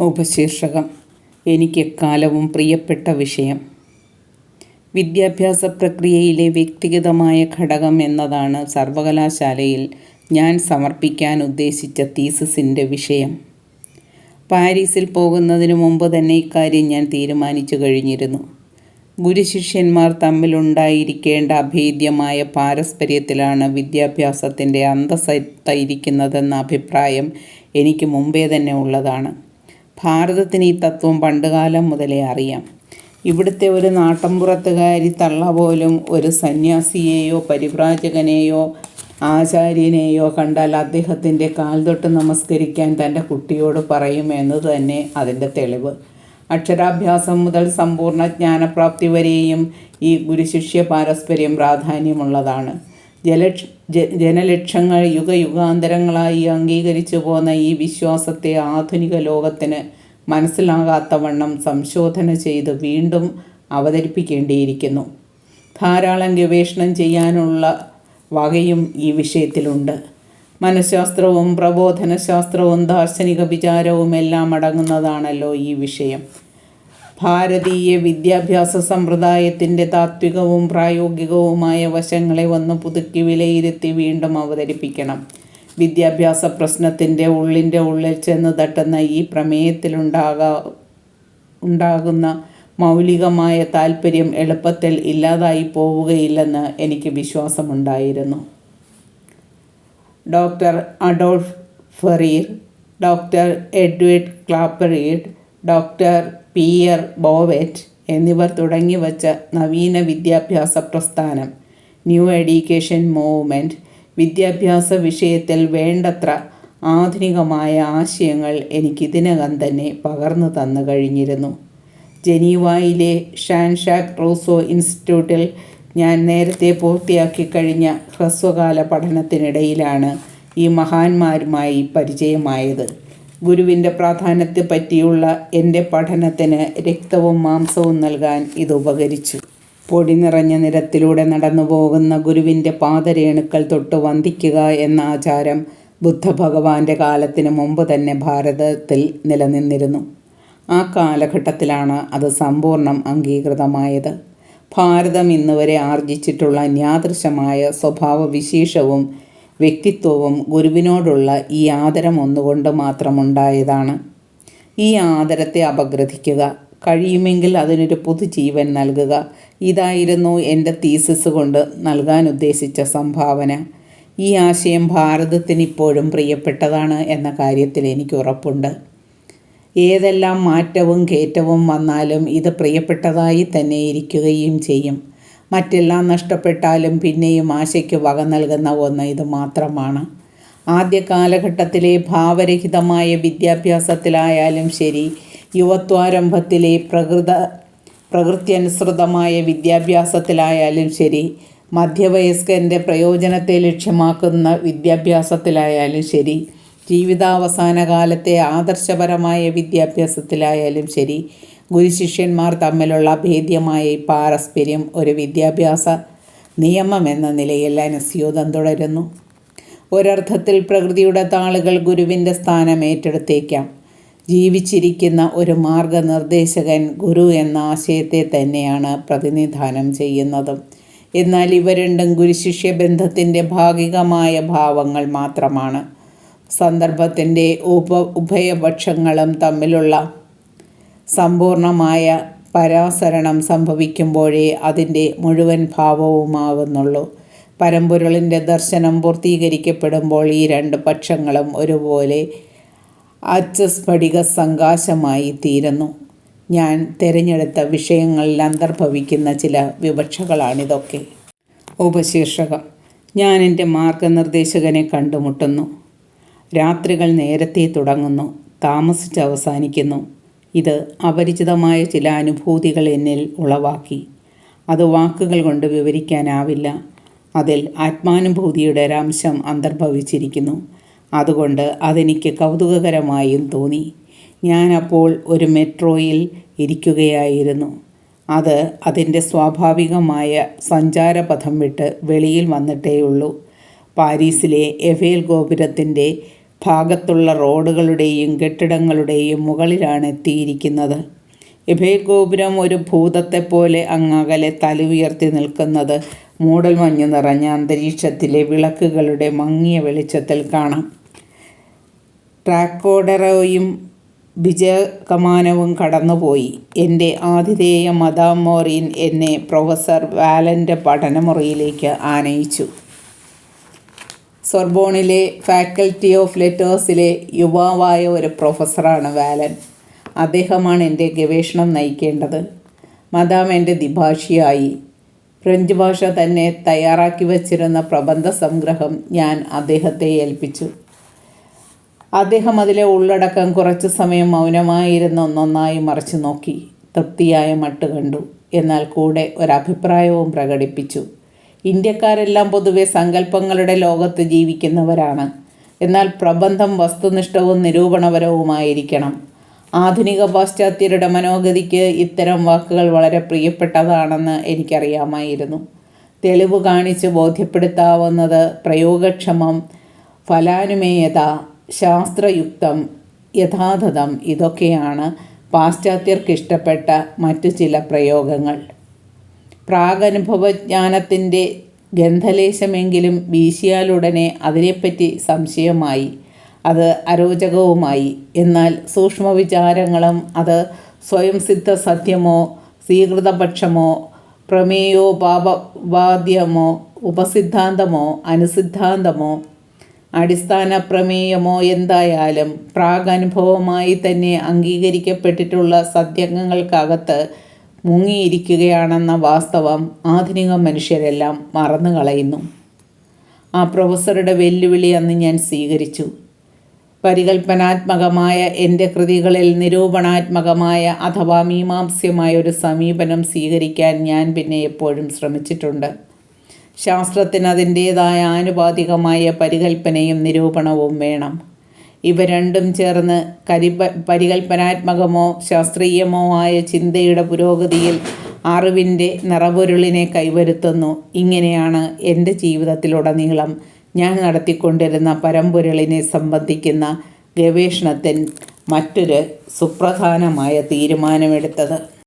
ഉപശീർഷകം. എനിക്ക് കാലവും പ്രിയപ്പെട്ട വിഷയം. വിദ്യാഭ്യാസ പ്രക്രിയയിലെ വ്യക്തിഗതമായ ഘടകം എന്നതാണ് സർവകലാശാലയിൽ ഞാൻ സമർപ്പിക്കാൻ ഉദ്ദേശിച്ച തീസിസിന്റെ വിഷയം. പാരീസിൽ പോകുന്നതിന് മുമ്പ് തന്നെ ഇക്കാര്യം ഞാൻ തീരുമാനിച്ചു കഴിഞ്ഞിരുന്നു. ഗുരുശിഷ്യന്മാർ തമ്മിലുണ്ടായിരിക്കേണ്ട അഭേദ്യമായ പാരസ്പര്യത്തിലാണ് വിദ്യാഭ്യാസത്തിന്റെ അന്തസ്സത്തായിരിക്കുന്നതെന്ന അഭിപ്രായം എനിക്ക് മുമ്പേ തന്നെ ഉള്ളതാണ്. ഭാരതത്തിന് ഈ തത്വം പണ്ടുകാലം മുതലേ അറിയാം. ഇവിടുത്തെ ഒരു നാട്ടമ്പുറത്തുകാരി തള്ള പോലും ഒരു സന്യാസിയെയോ പരിവ്രാജകനെയോ ആചാര്യനെയോ കണ്ടാൽ അദ്ദേഹത്തിന്റെ കാൽ തൊട്ട് നമസ്കരിക്കാൻ തന്റെ കുട്ടിയോട് പറയുമെന്ന് തന്നെ അതിന്റെ തെളിവ്. അക്ഷരാഭ്യാസം മുതൽ സമ്പൂർണ ജ്ഞാനപ്രാപ്തി വരെയും ഈ ഗുരുശിഷ്യ പാരസ്പര്യം പ്രാധാന്യമുള്ളതാണ്. ജലക്ഷ ജനലക്ഷങ്ങൾ യുഗയുഗാന്തരങ്ങളായി അംഗീകരിച്ചു പോന്ന ഈ വിശ്വാസത്തെ ആധുനിക ലോകത്തിന് മനസ്സിലാകാത്ത മനസ്സിലാകാത്തവണ്ണം സംശോധന ചെയ്ത് വീണ്ടും അവതരിപ്പിക്കേണ്ടിയിരിക്കുന്നു. ധാരാളം ഗവേഷണം ചെയ്യാനുള്ള വകയും ഈ വിഷയത്തിലുണ്ട്. മനഃശാസ്ത്രവും പ്രബോധനശാസ്ത്രവും ദാർശനിക വിചാരവും എല്ലാം അടങ്ങുന്നതാണല്ലോ ഈ വിഷയം. ഭാരതീയ വിദ്യാഭ്യാസ സമ്പ്രദായത്തിന്റെ താത്വികവും പ്രായോഗികവുമായ വശങ്ങളെ ഒന്ന് പുതുക്കി വിലയിരുത്തി വീണ്ടും അവതരിപ്പിക്കണം. വിദ്യാഭ്യാസ പ്രശ്നത്തിന്റെ ഉള്ളിന്റെ ഉള്ളിൽ ചെന്ന് തട്ടുന്ന ഈ പ്രമേയത്തിലുണ്ടാകാ ഉണ്ടാകുന്ന മൗലികമായ താല്പര്യം എളുപ്പത്തിൽ ഇല്ലാതായി പോവുകയില്ലെന്ന് എനിക്ക് വിശ്വാസമുണ്ടായിരുന്നു. Doctor Adolphe Ferriere doctor Edouard Claparede doctor Pierre Bovet എന്നിവർ തുടങ്ങി വച്ച നവീന വിദ്യാഭ്യാസ പ്രസ്ഥാനം. ന്യൂ എഡ്യൂക്കേഷൻ മൂവ്മെന്റ് വിദ്യാഭ്യാസ വിഷയത്തിൽ വേണ്ടത്ര ആധുനികമായ ആശയങ്ങൾ എനിക്കിതിനകം തന്നെ പകർന്നു തന്നു കഴിഞ്ഞിരുന്നു. ജനീവയിലെ ഷാൻഷാക് റോസോ ഇൻസ്റ്റിറ്റ്യൂട്ടിൽ ഞാൻ നേരത്തെ പൂർത്തിയാക്കി കഴിഞ്ഞ ഹ്രസ്വകാല പഠനത്തിനിടയിലാണ് ഈ മഹാന്മാരുമായി പരിചയമായത്. ഗുരുവിന്റെ പ്രാധാന്യത്തെ പറ്റിയുള്ള എന്റെ പഠനത്തിന് രക്തവും മാംസവും നൽകാൻ ഇത് ഉപകരിച്ചു. പൊടി നിറഞ്ഞ നിരത്തിലൂടെ നടന്നു പോകുന്ന ഗുരുവിന്റെ പാദരേണുക്കൾ തൊട്ട് വന്ദിക്കുക എന്ന ആചാരം ബുദ്ധഭഗവാന്റെ കാലത്തിന് മുമ്പ് തന്നെ ഭാരതത്തിൽ നിലനിന്നിരുന്നു. ആ കാലഘട്ടത്തിലാണ് അത് സമ്പൂർണം അംഗീകൃതമായത്. ഭാരതം ഇന്നുവരെ ആർജിച്ചിട്ടുള്ള യാദൃശമായ സ്വഭാവവിശേഷവും വ്യക്തിത്വവും ഗുരുവിനോടുള്ള ഈ ആദരം ഒന്നുകൊണ്ട് മാത്രമുണ്ടായതാണ്. ഈ ആദരത്തെ അപഗ്രഥിക്കുക കഴിയുമെങ്കിൽ അതിനൊരു പുതുജീവൻ നൽകുക. ഇതായിരുന്നു എന്റെ തീസിസ് കൊണ്ട് നൽകാൻ ഉദ്ദേശിച്ച സംഭാവന. ഈ ആശയം ഭാരതത്തിന് ഇപ്പോഴും പ്രിയപ്പെട്ടതാണ് എന്ന കാര്യത്തിൽ എനിക്ക് ഉറപ്പുണ്ട്. ഏതെല്ലാം മാറ്റവും കയറ്റവും വന്നാലും ഇത് പ്രിയപ്പെട്ടതായി തന്നെ ഇരിക്കുകയും ചെയ്യും. മറ്റെല്ലാം നഷ്ടപ്പെട്ടാലും പിന്നെയും ആശയ്ക്ക് വക നൽകുന്ന ഒന്ന് ഇത് മാത്രമാണ്. ആദ്യ കാലഘട്ടത്തിലെ ഭാവരഹിതമായ വിദ്യാഭ്യാസത്തിലായാലും ശരി യുവത്വാരംഭത്തിലെ പ്രകൃത പ്രകൃത്യനുസൃതമായ വിദ്യാഭ്യാസത്തിലായാലും ശരി മധ്യവയസ്കന്റെ പ്രയോജനത്തെ ലക്ഷ്യമാക്കുന്ന വിദ്യാഭ്യാസത്തിലായാലും ശരി ജീവിതാവസാന കാലത്തെ ആദർശപരമായ വിദ്യാഭ്യാസത്തിലായാലും ശരി ഗുരുശിഷ്യന്മാർ തമ്മിലുള്ള ഭേദ്യമായ ഈ പാരസ്പര്യം ഒരു വിദ്യാഭ്യാസ നിയമമെന്ന നിലയിൽ അനസ്യൂതം തുടരുന്നു. ഒരർത്ഥത്തിൽ പ്രകൃതിയുടെ താളുകൾ ഗുരുവിന്റെ സ്ഥാനം ഏറ്റെടുത്തേക്കാം. ജീവിച്ചിരിക്കുന്ന ഒരു മാർഗനിർദ്ദേശകൻ ഗുരു എന്ന ആശയത്തെ തന്നെയാണ് പ്രതിനിധാനം ചെയ്യുന്നതും. എന്നാൽ ഇവ രണ്ടും ഗുരുശിഷ്യ ബന്ധത്തിന്റെ ഭാഗികമായ ഭാവങ്ങൾ മാത്രമാണ്. സന്ദർഭത്തിന്റെ ഉപ ഉഭയപക്ഷങ്ങളും തമ്മിലുള്ള സമ്പൂർണമായ പരാസരണം സംഭവിക്കുമ്പോഴേ അതിന്റെ മുഴുവൻ ഭാവവുമാകുന്നുള്ളൂ പരമ്പൊരുളിന്റെ ദർശനം പൂർത്തീകരിക്കപ്പെടുമ്പോൾ ഈ രണ്ട് പക്ഷങ്ങളും ഒരുപോലെ അച്ചസ്ഫടിക സങ്കാശമായി തീരുന്നു. ഞാൻ തിരഞ്ഞെടുത്ത വിഷയങ്ങളിൽ അന്തർഭവിക്കുന്ന ചില വിവക്ഷകളാണിതൊക്കെ. ഉപശീർഷകം. ഞാൻ എന്റെ മാർഗനിർദ്ദേശകനെ കണ്ടുമുട്ടുന്നു. രാത്രികൾ നേരത്തെ തുടങ്ങുന്നു. താമസിച്ച് അവസാനിക്കുന്നു. ഇത് അപരിചിതമായ ചില അനുഭൂതികൾ എന്നിൽ ഉളവാക്കി. അത് വാക്കുകൾ കൊണ്ട് വിവരിക്കാനാവില്ല. അതിൽ ആത്മാനുഭൂതിയുടെ ഒരംശം അന്തർഭവിച്ചിരിക്കുന്നു. അതുകൊണ്ട് അതെനിക്ക് കൗതുകകരമായും തോന്നി. ഞാൻ അപ്പോൾ ഒരു മെട്രോയിൽ ഇരിക്കുകയായിരുന്നു. അത് അതിന്റെ സ്വാഭാവികമായ സഞ്ചാരപഥം വിട്ട് വെളിയിൽ വന്നിട്ടേയുള്ളൂ. പാരീസിലെ എഫേൽ ഗോപുരത്തിന്റെ ഭാഗത്തുള്ള റോഡുകളുടെയും കെട്ടിടങ്ങളുടെയും മുകളിലാണ് എത്തിയിരിക്കുന്നത്. ഇഭയഗോപുരം ഒരു ഭൂതത്തെപ്പോലെ അങ്ങകലെ തലയുയർത്തി നിൽക്കുന്നത് മൂടൽമഞ്ഞ് നിറഞ്ഞ അന്തരീക്ഷത്തിലെ വിളക്കുകളുടെ മങ്ങിയ വെളിച്ചത്തിൽ കാണാം. ട്രാക്കോഡറോയും വിജയകമാനവും കടന്നുപോയി. എന്റെ ആതിഥേയ മദാം മോറിൻ എന്നെ പ്രൊഫസർ വാലന്റെ പഠനമുറിയിലേക്ക് ആനയിച്ചു. സൊർബോണിലെ ഫാക്കൽറ്റി ഓഫ് ലെറ്റേഴ്സിലെ യുവാവായ ഒരു പ്രൊഫസറാണ് വാലൻ. അദ്ദേഹമാണ് എന്റെ ഗവേഷണം നയിക്കേണ്ടത്. മദാം എന്റെ ദിഭാഷിയായി. ഫ്രഞ്ച് ഭാഷ തന്നെ തയ്യാറാക്കി വച്ചിരുന്ന പ്രബന്ധ സംഗ്രഹം ഞാൻ അദ്ദേഹത്തെ ഏൽപ്പിച്ചു. അദ്ദേഹം അതിലെ ഉള്ളടക്കം കുറച്ച് സമയം മൗനമായിരുന്ന ഒന്നൊന്നായി മറച്ചു നോക്കി. തൃപ്തിയായ മട്ട് കണ്ടു. എന്നാൽ കൂടെ ഒരഭിപ്രായവും പ്രകടിപ്പിച്ചു. ഇന്ത്യക്കാരെല്ലാം പൊതുവെ സങ്കല്പങ്ങളുടെ ലോകത്ത് ജീവിക്കുന്നവരാണ്. എന്നാൽ പ്രബന്ധം വസ്തുനിഷ്ഠവും നിരൂപണപരവുമായിരിക്കണം. ആധുനിക പാശ്ചാത്യരുടെ മനോഗതിക്ക് ഇത്തരം വാക്കുകൾ വളരെ പ്രിയപ്പെട്ടതാണെന്ന് എനിക്കറിയാമായിരുന്നു. തെളിവ് കാണിച്ച് ബോധ്യപ്പെടുത്താവുന്നത് പ്രയോഗക്ഷമം ഫലാനുമേയത ശാസ്ത്രയുക്തം യഥാതഥം ഇതൊക്കെയാണ് പാശ്ചാത്യർക്കിഷ്ടപ്പെട്ട മറ്റു ചില പ്രയോഗങ്ങൾ. പ്രാഗനുഭവജ്ഞാനത്തിന്റെ ഗന്ധലേശമെങ്കിലും വീശിയാലുടനെ അതിനെപ്പറ്റി സംശയമായി. അത് അരോചകവുമായി. എന്നാൽ സൂക്ഷ്മവിചാരങ്ങളും അത് സ്വയം സിദ്ധ സത്യമോ സ്വീകൃതപക്ഷമോ പ്രമേയോപാപവാദ്യമോ ഉപസിദ്ധാന്തമോ അനുസിദ്ധാന്തമോ അടിസ്ഥാന പ്രമേയമോ എന്തായാലും പ്രാഗനുഭവമായി തന്നെ അംഗീകരിക്കപ്പെട്ടിട്ടുള്ള സത്യങ്ങൾക്കകത്ത് മുങ്ങിയിരിക്കുകയാണെന്ന വാസ്തവം ആധുനിക മനുഷ്യരെല്ലാം മറന്നു കളയുന്നു ആ പ്രൊഫസറുടെ വെല്ലുവിളി അന്ന് ഞാൻ സ്വീകരിച്ചു. പരികൽപ്പനാത്മകമായ എന്റെ കൃതികളിൽ നിരൂപണാത്മകമായ അഥവാ മീമാംസ്യമായ ഒരു സമീപനം സ്വീകരിക്കാൻ ഞാൻ പിന്നെ എപ്പോഴും ശ്രമിച്ചിട്ടുണ്ട്. ശാസ്ത്രത്തിന് അതിന്റേതായ ആനുപാതികമായ പരികൽപ്പനയും നിരൂപണവും വേണം. ഇവ രണ്ടും ചേർന്ന് കരിപ പരികൽപ്പനാത്മകമോ ശാസ്ത്രീയമോ ആയ ചിന്തയുടെ പുരോഗതിയിൽ അറിവിന്റെ നിറപൊരുളിനെ കൈവരുത്തുന്നു. ഇങ്ങനെയാണ് എന്റെ ജീവിതത്തിലുടനീളം ഞാൻ നടത്തിക്കൊണ്ടിരുന്ന പരമ്പൊരുളിനെ സംബന്ധിക്കുന്ന ഗവേഷണത്തിൽ മറ്റൊരു സുപ്രധാനമായ തീരുമാനമെടുത്തത്.